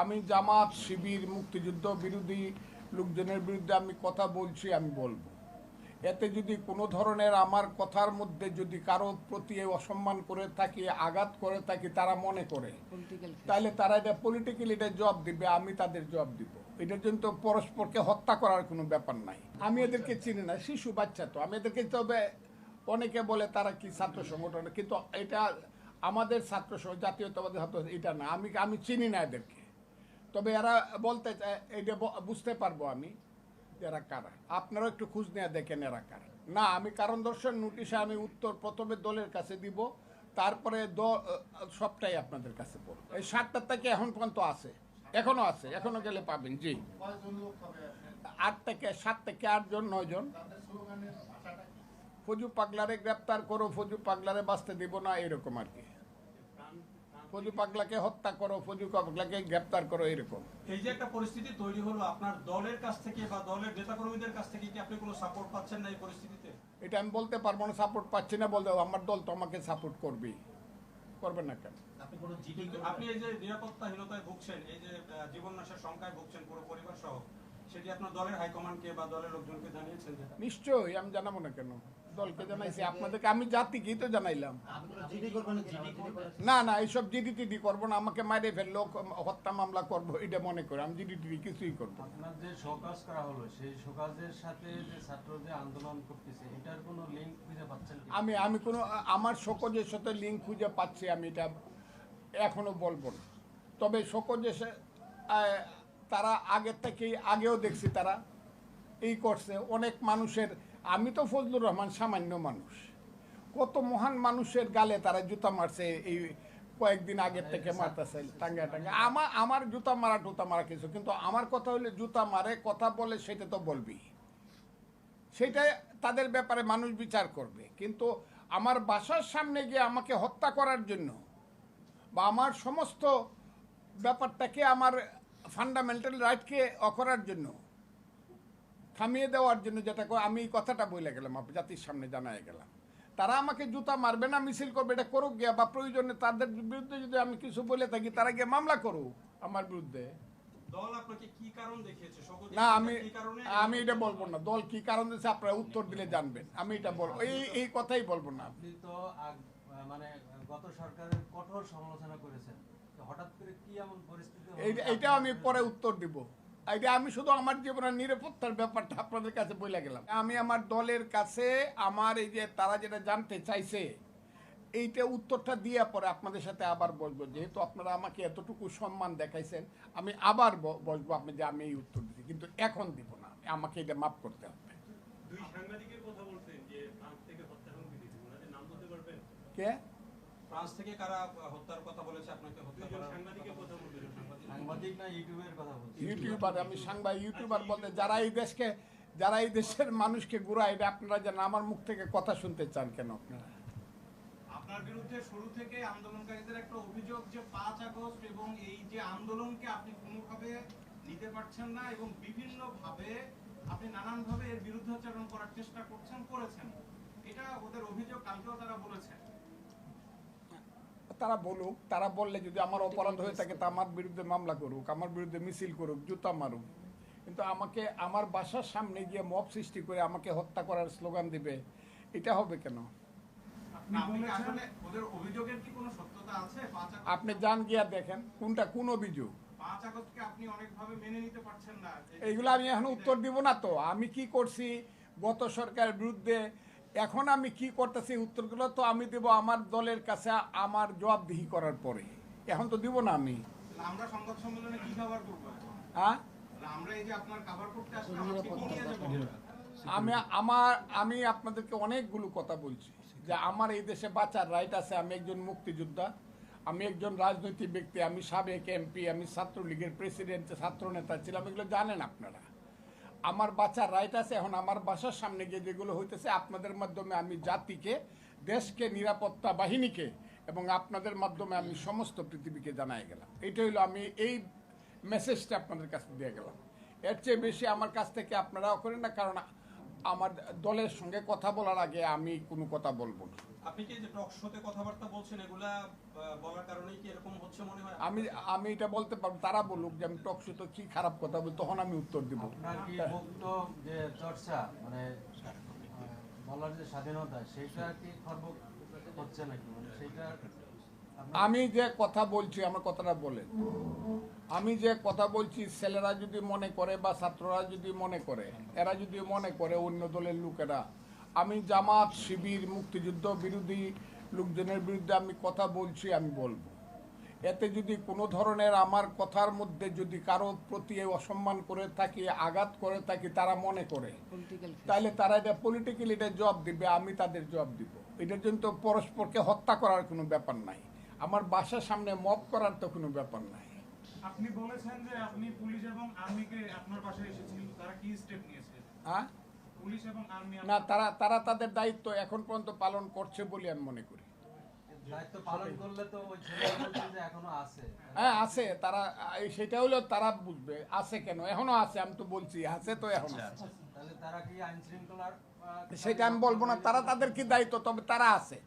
আমি জামাত শিবির মুক্তিযুদ্ধ বিরোধী লোকজনের বিরুদ্ধে আমি কথা বলছি আমি বলব। এতে যদি কোনো ধরনের আমার কথার মধ্যে যদি কারও প্রতি অসম্মান করে থাকি আঘাত করে থাকি তারা মনে করে তাহলে তারা এটা পলিটিক্যালি এটা জবাব দিবে আমি তাদের জবাব দিব। এটার জন্য তো পরস্পরকে হত্যা করার কোনো ব্যাপার নাই। আমি এদেরকে চিনি না শিশু বাচ্চা তো। আমি এদেরকে তবে অনেকে বলে তারা কি ছাত্র সংগঠন কিন্তু এটা আমাদের ছাত্র জাতীয়তাবাদী ছাত্র এটা না। আমি আমি চিনি না এদেরকে। তবে এরা বলতে এটা বুঝতে পারব আমি এরা কারা। আপনারাও একটু খোঁজ নিয়ে দেখেন এরা কারা। না, আমি কারণ দর্শন নোটিশে আমি উত্তর প্রথমে দলের কাছে দিব, তারপরে দ- সবটাই আপনাদের কাছে পড়ব এই সাতটার থেকে এখন পর্যন্ত আছে। এখনও আছে, এখনও গেলে পাবেন, জি। আট থেকে, সাত থেকে আটজন নয়জন ফজু পাগলারে গ্রেপ্তার করো, ফজু পাগলারে বাঁচতে দিব না, এরকম আর কি। ফজু পাগলাকে হত্যা করো ফজু পাগলাকে গ্রেপ্তার করো এরকম এই যে একটা পরিস্থিতি তৈরি হলো আপনার দলের কাছ থেকে বা দলের নেতাকর্মীদের কাছ থেকে কি আপনি কোনো সাপোর্ট পাচ্ছেন না এই পরিস্থিতিতে? এটা আমি বলতে পারব না সাপোর্ট পাচ্ছি না বলতে আমার দল তো আমাকে সাপোর্ট করবেই। না কেন? আপনি এই যে নিরাপত্তাহীনতায় ভুগছেন এই যে জীবন নাশের সংখ্যায় ভুগছেন পুরো পরিবার সহ সেটি আপনার দলের হাইকমান্ডকে বা দলের লোকজনকে জানিয়েছেন নিশ্চয়ই আমি জানাব না কেন? দলকে জানাইছি। আপনাদেরকে আমি জাতিকেই তো জানাইলাম। আপনি কোনো জিডি করবেন জিডি? করবেন না না এইসব জিডি টিডি করব না। আমাকে মারে ফেলল হত্যা মামলা করব এটা মনে করে। আমি জিডি টিডি কিছুই করব আপনার যে শোকাজ করা হলো সেই শোকাজের সাথে যে ছাত্রদের আন্দোলন করতেছে এটার কোনো লিঙ্ক খুঁজে পাচ্ছেন আমি আমি কোনো আমার শোকজের সাথে লিঙ্ক খুঁজে পাচ্ছি আমি এটা এখনও বলব না। তবে শোকজের সা- তারা আগের থেকেই আগেও দেখছি তারা এই করছে। অনেক মানুষের আমি তো ফজলুর রহমান সামান্য মানুষ। কত মহান মানুষের গালে তারা জুতা মারছে এই কয়েকদিন আগের থেকে মারতেছে টাঙ্গা টাঙ্গা আমার আমার জুতা মারা টুতা মারা কিছু কিন্তু আমার কথা হলে জুতা মারে কথা বলে সেটা তো বলবি। সেটা তাদের ব্যাপারে মানুষ বিচার করবে। কিন্তু আমার বাসার সামনে গিয়ে আমাকে হত্যা করার জন্য বা আমার সমস্ত ব্যাপারটাকে আমার ফান্ডামেন্টাল রাইটকে অকরার জন্য থামিয়ে দেওয়ার জন্য যেটা আমি এই কথাটা বলে গেলাম জাতির সামনে জানাই গেলাম। তারা আমাকে জুতা মারবে না মিছিল করবে এটা করুক গিয়া বা প্রয়োজনে তাদের বিরুদ্ধে যদি আমি কিছু বলে থাকি তারা গিয়ে মামলা করুক আমার বিরুদ্ধে। না আমি আমি এটা বলব না। দল কি কারণ দিয়েছে আপনারা উত্তর দিলে জানবেন। আমি এটা বলব এই এই কথাই বলব না। আপনি তো মানে গত সরকারের কঠোর সমালোচনা করেছেন। হঠাৎ করে কি এমন পরিস্থিতি এইটা আমি পরে উত্তর দিব। এটা আমি শুধু আমার জীবনের নিরাপত্তার ব্যাপারটা আপনাদের কাছে বলে গেলাম। আমি আমার দলের কাছে আমার এই যে তারা যেটা জানতে চাইছে এইটা উত্তরটা দিয়ে পরে আপনাদের সাথে আবার বসবো। যেহেতু আপনারা আমাকে এতটুকু সম্মান দেখাইছেন আমি আবার বসবো আপনি যে আমি এই উত্তর দিচ্ছি কিন্তু এখন দিব না আমাকে এটা মাফ করতে হবে। কে? ফ্রান্স থেকে কারা হত্যার কথা বলেছে আপনাকে হত্যা করার সাংবাদিক। না ইউটিউবের কথা বলছি? ইউটিউবার আমি সাংবাদিক ইউটিউবার বলতে যারা এই দেশকে যারা এই দেশের মানুষকে ঘুরায় এটা আপনারা যেন আমার মুখ থেকে কথা শুনতে চান কেন আপনারা? আপনার বিরুদ্ধে শুরু থেকে আন্দোলনকারীদের একটা অভিযোগ যে পাঁচ আগস্ট এবং এই যে আন্দোলনকে আপনি কোনোভাবে নিতে পারছেন না এবং বিভিন্ন ভাবে আপনি নানান ভাবে এর বিরুদ্ধাচরণ করার চেষ্টা করছেন করেছেন। এটা ওদের অভিযোগ কালকেও তারা বলেছেন। তারা বলুক তারা বললে যদি আমার অপরাধ হয়ে থাকে তা আমার বিরুদ্ধে মামলা করুক আমার বিরুদ্ধে মিছিল করুক জুতা মারুক। কিন্তু আমাকে আমার বাসার সামনে গিয়ে মব সৃষ্টি করে আমাকে হত্যা করার স্লোগান দিবে এটা হবে কেন? আপনি যান গিয়া দেখেন কোনটা কোন অভিযোগ। এইগুলো আমি এখন উত্তর দিব না তো। আমি কি করছি? গত সরকারের বিরুদ্ধে এখন আমি কি করতেছি? উত্তরগুলো তো আমি দেব আমার দলের কাছে আমার জবাবদিহি করার পরে। এখন তো দিব না আমি। আমরা সংবাদ সম্মেলনে কি কভার করব হ্যাঁ? আমরা এই যে আপনার কভার করতে আসলাম আজকে কি নিয়ে যাব আমি আমার আমি আপনাদেরকে অনেকগুলো কথা বলছি যে আমার এই দেশে বাঁচার রাইট আছে। আমি একজন মুক্তিযোদ্ধা আমি একজন রাজনৈতিক ব্যক্তি আমি সাবেক এমপি আমি ছাত্রলীগের প্রেসিডেন্ট ছাত্র নেতা ছিলাম এগুলো জানেন আপনারা। আমার বাচ্চার রাইট আছে, এখন আমার বাসার সামনে গিয়ে যেগুলো হইতেছে, আপনাদের মাধ্যমে আমি জাতিকে, দেশকে, নিরাপত্তা বাহিনীকে এবং আপনাদের মাধ্যমে আমি সমস্ত পৃথিবীকে জানাই গেলাম। এটা হইল আমি এই মেসেজটা আপনাদের কাছে দিয়ে গেলাম। এর চেয়ে বেশি আমার কাছ থেকে আপনারাও করেন না, কারণ আমার দলের সঙ্গে কথা বলার আগে আমি কোনো কথা বলব না। আপনি কি যে টক শোতে কথাবার্তা বলছেন এগুলা বলার কারণেই কি এরকম হচ্ছে মনে হয়? আমি আমি এটা বলতে পারব তারা বলুক যে আমি টকশো তো কি খারাপ কথা বলি তখন আমি উত্তর দিব। আপনার কি মুক্ত যে চর্চা মানে বলার যে স্বাধীনতা সেটা কি খর্ব হচ্ছে নাকি? মানে সেটা আমি যে কথা বলছি আমার কথাটা বলেন। আমি যে কথা বলছি ছেলেরা যদি মনে করে বা ছাত্ররা যদি মনে করে এরা যদি মনে করে অন্য দলের লোকেরা আমি জামাত শিবির মুক্তিযুদ্ধ বিরোধী লোকজনের বিরুদ্ধে আমি কথা বলছি আমি বলব। এতে যদি কোনো ধরনের আমার কথার মধ্যে যদি কারও প্রতি অসম্মান করে থাকি আঘাত করে থাকি তারা মনে করে তাহলে তারা এটা পলিটিক্যালি এটা জবাব দিবে আমি তাদের জবাব দিব। এটার জন্য তো পরস্পরকে হত্যা করার কোনো ব্যাপার নাই। আমার বাসার সামনে মব করার তো কোনো ব্যাপার নাই। আপনি বলেছেন যে আপনি পুলিশ এবং আর্মিকে আপনার বাসায় এসেছিলেন তারা কি স্টেপ নিয়েছে? হ্যাঁ? পুলিশ এবং আর্মি না তারা তারা তাদের দায়িত্ব এখন পর্যন্ত পালন করছে বলে আমি মনে করি। দায়িত্ব পালন করলে তো ওই ছেলে এখনও আছে। হ্যাঁ আছে তারা সেটা হলো তারা বুঝবে আছে কেন? এখনও আছে আমি তো বলছি আছে তো এখনও আছে। তাহলে তারা কি আইন শৃঙ্খলার সেটা আমি বলব না তারা তাদের কি দায়িত্ব তবে তারা আছে।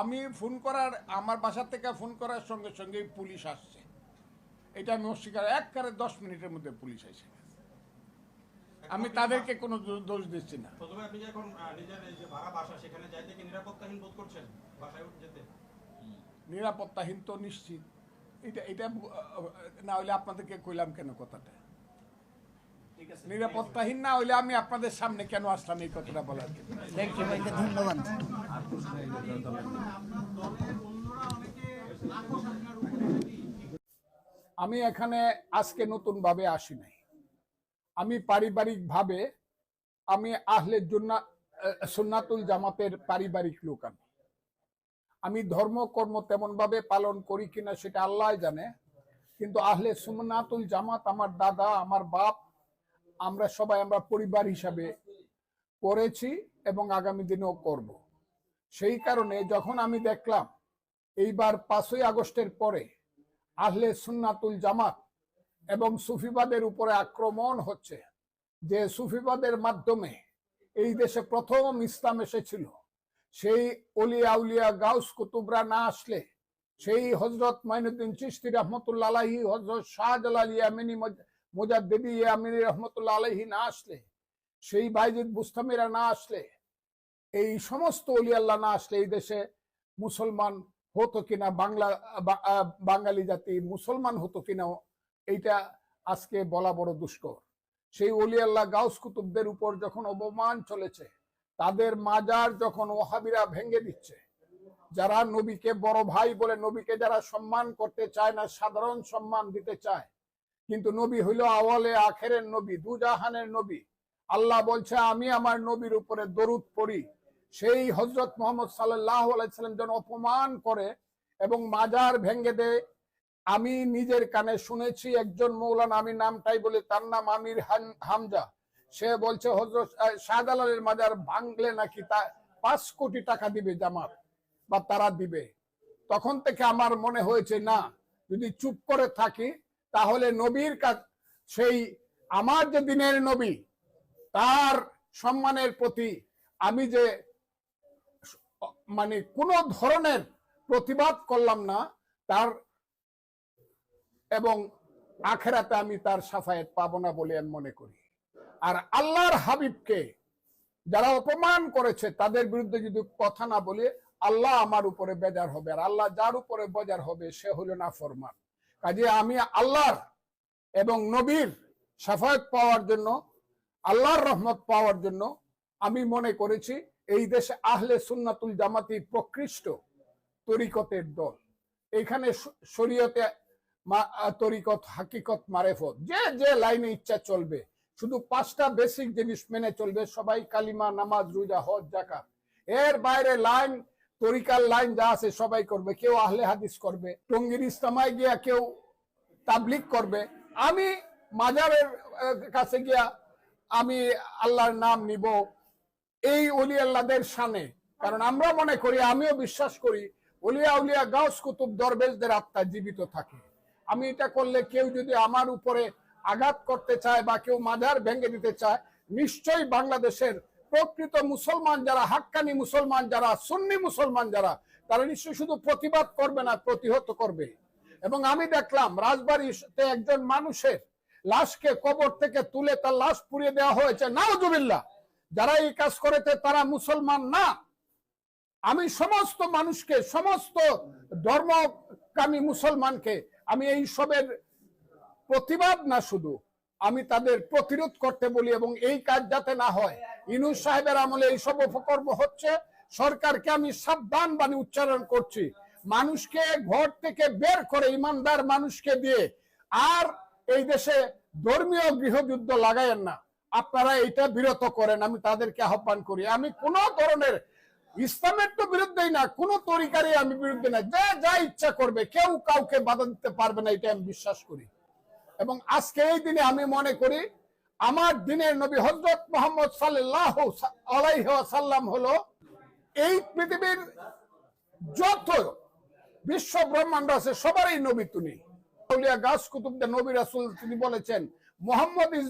আমি ফোন করার আমার বাসা থেকে ফোন করার সঙ্গে সঙ্গে পুলিশ আসছে। এটা আমি অস্বীকার একবারে দশ মিনিটের মধ্যে পুলিশ গেছে। আমি তাদেরকে কোনো দোষ দিচ্ছি না। নিরাপত্তাহীন তো নিশ্চিত। এটা এটা না হলে আপনাদেরকে কইলাম কেন কথাটা? নিরাপত্তাহীন না হইলে আমি আপনাদের সামনে কেন আসলাম এই কথাটা বলার জন্য? ধন্যবাদ। আমি এখানে আজকে নতুন ভাবে আসি নাই। আমি পারিবারিক ভাবে আমি আহলে জুন্না সুন্নাতুল জামাতের পারিবারিক লোক আমি। আমি ধর্ম কর্ম তেমন ভাবে পালন করি কিনা সেটা আল্লাহ জানে কিন্তু আহলে সুন্নাতুল জামাত আমার দাদা আমার বাপ আমরা সবাই আমরা পরিবার হিসাবে করেছি এবং আগামী দিনেও করব। সেই কারণে যখন আমি দেখলাম এইবার পাঁচই আগস্টের পরে আহলে সুন্নাতুল জামাত এবং সুফিবাদের উপরে আক্রমণ হচ্ছে, যে সুফিবাদের মাধ্যমে এই দেশে প্রথম ইসলাম এসেছিল, সেই অলিয়া উলিয়া গাউস কুতুবরা না আসলে, সেই হজরত মাইনুদ্দিন চিস্তি রহমতুল্লা আলাহি হজরত শাহজালাল ইয়ামিনী মুজাদ্দিদি ইয়ামিনী রহমতুল্লাহ আলাহি না আসলে, সেই বাইজিদ বুস্তামিরা না আসলে, এই সমস্ত অলিয়াল্লাহ না আসলে এই দেশে মুসলমান হতো কিনা, বাংলা বাঙালি জাতি মুসলমান হতো কিনা, এইটা আজকে বলা বড় দুষ্কর। সেই অলি আল্লাহ গাউস কুতুবদের উপর যখন অপমান চলেছে, তাদের মাজার যখন ওহাবিরা ভেঙে দিচ্ছে, যারা নবীকে বড় ভাই বলে নবীকে যারা সম্মান করতে চায় না, সাধারণ সম্মান দিতে চায় কিন্তু নবী হইল আওয়ালে আখেরের নবী, দুজাহানের নবী। আল্লাহ বলছে, আমি আমার নবীর উপরে দরুদ পড়ি। সেই হজরত মোহাম্মদ আলাইসাল্লাম যেন অপমান করে এবং মাজার ভেঙ্গে দেয়। আমি নিজের কানে শুনেছি একজন মৌলানা, আমি নামটাই বলে, তার নাম আমির হামজা। সে বলছে হজরত শাহজালালের মাজার ভাঙলে নাকি তা পাঁচ কোটি টাকা দিবে জামাত বা তারা দিবে? তখন থেকে আমার মনে হয়েছে, না, যদি চুপ করে থাকি তাহলে নবীর সেই আমার যে দিনের নবী, তার সম্মানের প্রতি আমি যে মানে কোনো ধরনের প্রতিবাদ করলাম না, তার এবং আখেরাতে আমি তার সাফায়েত পাবো না বলে আমি মনে করি। আর আল্লাহর হাবিবকে যারা অপমান করেছে, তাদের বিরুদ্ধে যদি কথা না বলে, আল্লাহ আমার উপরে বেজার হবে। আর আল্লাহ যার উপরে বেজার হবে, সে হলো না ফরমান কাজে আমি আল্লাহর এবং নবীর সাফায়াত পাওয়ার জন্য, আল্লাহর রহমত পাওয়ার জন্য আমি মনে করেছি এই দেশে আহলে সুন্নাতুল জামাতি প্রকৃষ্ট তরিকতের দল। এখানে শরীয়তে তরিকত, হাকিকত, মারেফত, যে যে লাইনে ইচ্ছা চলবে, শুধু পাঁচটা বেসিক জিনিস মেনে চলবে, সবাই কালিমা, নামাজ, রোজা, হজ জাকাত এর বাইরে লাইন তরিকার লাইন যা আছে সবাই করবে, কেউ আহলে হাদিস করবে, টঙ্গির ইস্তামায় গিয়া কেউ তাবলিক করবে। আমি মাজারের কাছে গিয়া আমি আল্লাহর নাম নিব এই অলি আল্লাহদের সানে কারণ আমরা মনে করি, আমিও বিশ্বাস করি, অলিয়া উলিয়া গাউস কুতুব দরবেশদের আত্মা জীবিত থাকে। আমি এটা করলে কেউ যদি আমার উপরে আঘাত করতে চায় বা কেউ মাজার ভেঙে দিতে চায়, নিশ্চয়ই বাংলাদেশের প্রকৃত মুসলমান যারা, হাক্কানি মুসলমান যারা, সুন্নি মুসলমান যারা, তারা নিশ্চয়ই শুধু প্রতিবাদ করবে না, প্রতিহত করবে। এবং আমি দেখলাম রাজবাড়িতে একজন মানুষের লাশকে কবর থেকে তুলে তার লাশ পুড়িয়ে দেওয়া হয়েছে। নাওজুবিল্লাহ যারা এই কাজ করেছে তারা মুসলমান না। আমি সমস্ত মানুষকে, সমস্ত ধর্মকামী মুসলমানকে, আমি এই সবের প্রতিবাদ না শুধু, আমি তাদের প্রতিরোধ করতে বলি এবং এই কাজ যাতে না হয় ইনুস সাহেবের আমলে এইসব উপকর্ম হচ্ছে। সরকারকে আমি সাবধান বাণী উচ্চারণ করছি। মানুষকে ঘর থেকে বের করে, ইমানদার মানুষকে দিয়ে আর এই দেশে ধর্মীয় গৃহযুদ্ধ লাগায়েন না। আপনারা এটা বিরত করেন, আমি তাদেরকে আহ্বান করি। আমি কোন ধরনের ইসলামের তো বিরুদ্ধেই না, কোন তরিকারই আমি বিরুদ্ধে না। যা যা ইচ্ছা করবে, কেউ কাউকে বাধা দিতে পারবে না, এটা আমি বিশ্বাস করি। এবং আজকে এই দিনে আমি মনে করি আমার দিনের নবী হজরত মোহাম্মদ সাল্লাহ আলাইসাল্লাম হলো এই পৃথিবীর যত বিশ্ব ব্রহ্মাণ্ড আছে সবারই নবী তুমি আউলিয়া গাছ কুতুবদের নবী রাসুল তিনি বলেছেন, মোহাম্মদ